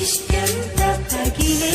ಇಷ್ಟಂತ ತಗಿಲೇ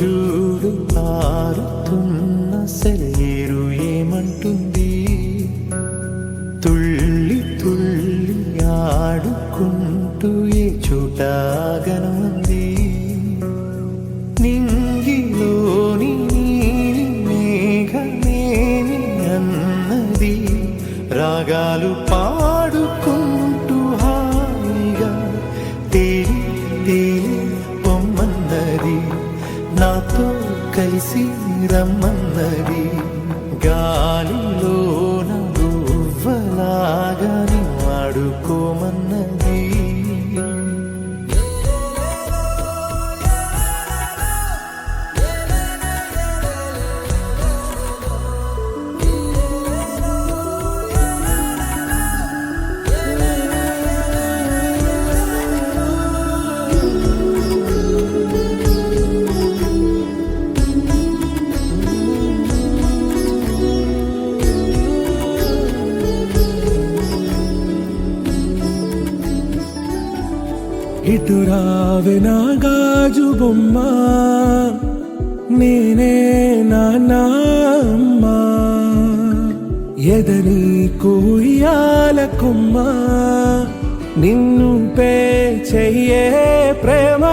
చూడు ఆరుతున్న సెలయేరు ఏమంటుంది? తుళ్ళి తుళ్ళి ఆడుకుంటూ ఏ చూటాగను ఉంది నింగిలోని నీలి మేఘమేమి అన్నది? రాగాలు పాడుకుంది కలిసి రమ్మన్నది గాజు బొమ్మ నేనే నాన్నమ్మ ఎదని కుయ్యాల కొమ్మ నిన్ను పే చెయ్యే ప్రేమ.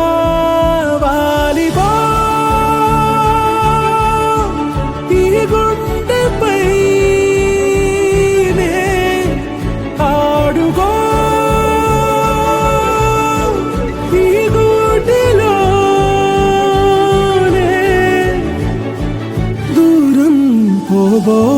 হবো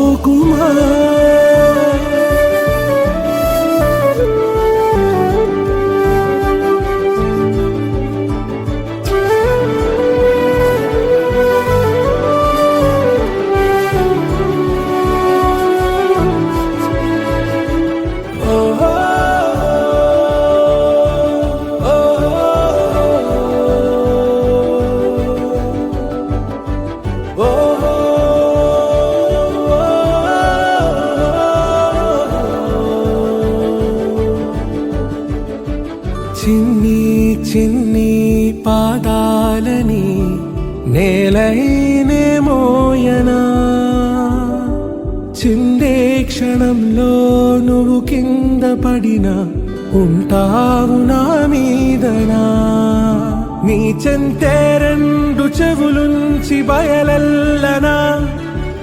నేలైనే మోయనా? చిందే క్షణంలో నువ్వు కింద పడినా? ఉంటావు నా మీదనా? నీ చెంతే రెండు చెవులుంచి బయలల్లనా?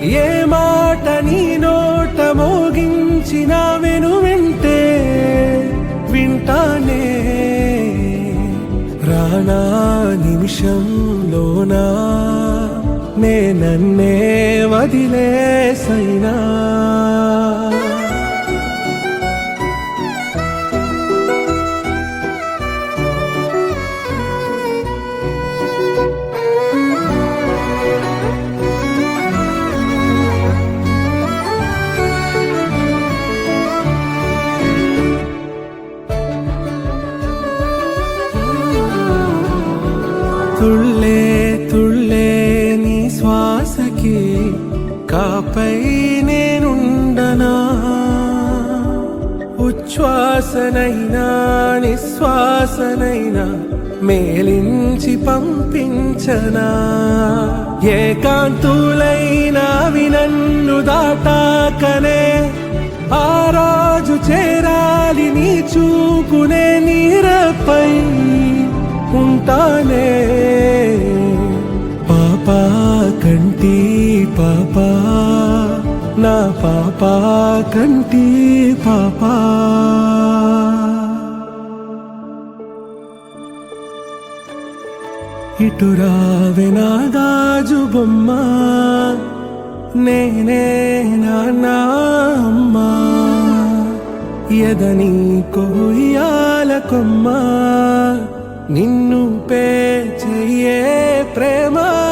ఏ మాట నీ నోట మోగించిన వెను వింటే వింటానే? రానా నిమిషంలోనా? నే నన్నే వదిలేసైనా? కాపై నేనుండనా? ఉచ్ఛ్వాసనైనా నిశ్వాసనైనా మేలించి పంపించనా? ఏకాంతులైనా వినన్ను దాటాకనే ఆ రాజు చేరాలి నీ చూపునే నీరపై ఉంటానే. పాపా కంటి పాపా నా పాపా కంటి పాపా. ఇటు రావే నా గాజు బొమ్మ నేనే నా అమ్మా. ఎదని కొయ్యాల కొమ్మ నిన్ను పే చెయ్యే ప్రేమా.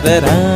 tererá.